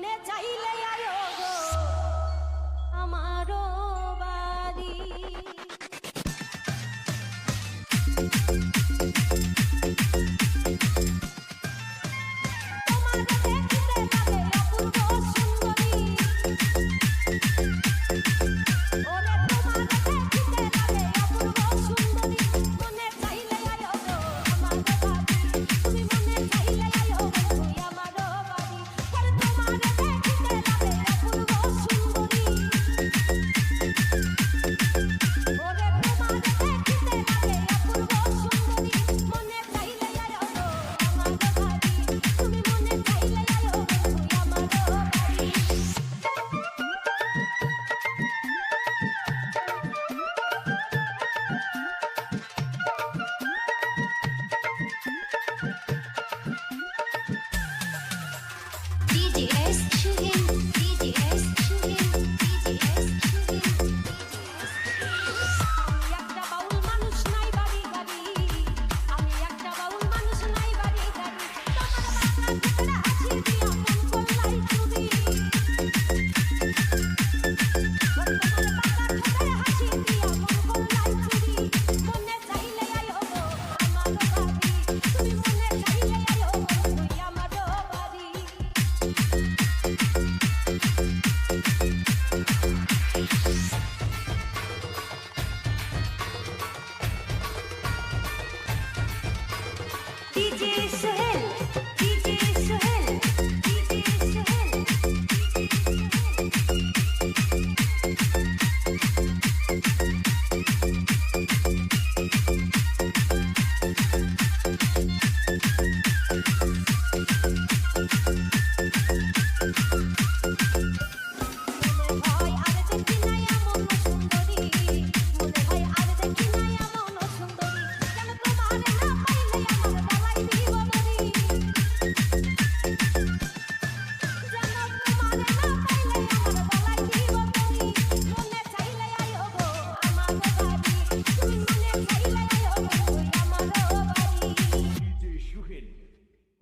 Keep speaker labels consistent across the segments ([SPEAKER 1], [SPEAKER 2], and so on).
[SPEAKER 1] ভুলে যাইলে আয়ো গো। আমারও বাড়ি।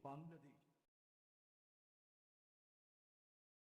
[SPEAKER 2] yapan